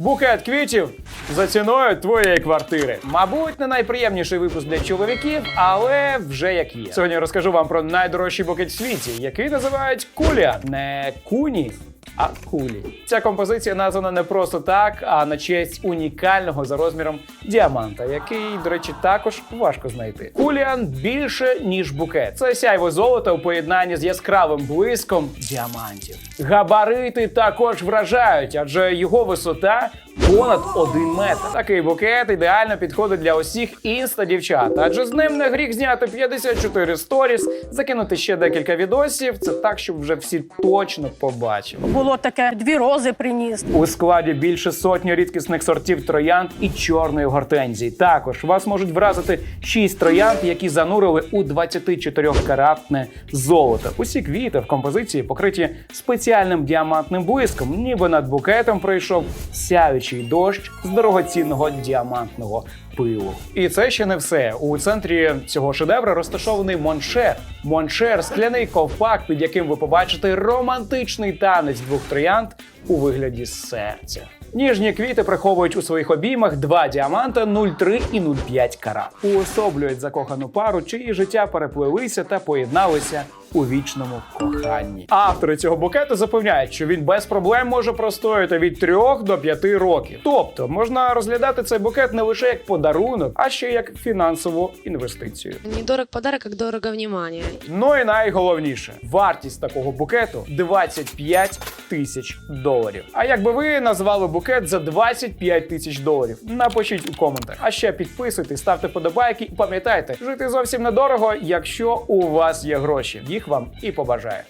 Букет квітів за ціною твоєї квартири. Мабуть, не найприємніший випуск для чоловіків, але вже як є. Сьогодні я розкажу вам про найдорожчий букет в світі, який називають куля, не куні. А кулі. Ця композиція названа не просто так, а на честь унікального за розміром діаманта, який, до речі, також важко знайти. Куліан більше ніж букет. Це сяйво золота у поєднанні з яскравим блиском діамантів. Габарити також вражають, адже його висота понад один метр. Такий букет ідеально підходить для усіх інста дівчат, адже з ним не гріх зняти 54 сторіс, закинути ще декілька відосів. Це так, щоб вже всі точно побачили. Було таке, дві рози приніс. У складі більше сотні рідкісних сортів троянд і чорної гортензії. Також вас можуть вразити 6 троянд, які занурили у 24-каратне золото. Усі квіти в композиції покриті спеціальним діамантним блиском, ніби над букетом пройшов сяючий дощ з дорогоцінного діамантного пилу. І це ще не все. У центрі цього шедевра розташований моншер. Моншер скляний ковпак, під яким ви побачите романтичний танець двох троянд у вигляді серця. Ніжні квіти приховують у своїх обіймах два діаманта 0,3 і 0,5 карат. Уособлюють закохану пару, чиї життя переплилися та поєдналися у вічному коханні. Автори цього букету запевняють, що він без проблем може простояти від 3 до 5 років. Тобто можна розглядати цей букет не лише як подарунок, а ще як фінансову інвестицію. Недорог подарок, как дорого внимание. Ну і найголовніше, вартість такого букету 25 тисяч доларів. А як би ви назвали букет за 25 тисяч доларів? Напишіть у коментах. А ще підписуйтесь, ставте подобайки і пам'ятайте, жити зовсім недорого, якщо у вас є гроші. Їх вам і побажаю.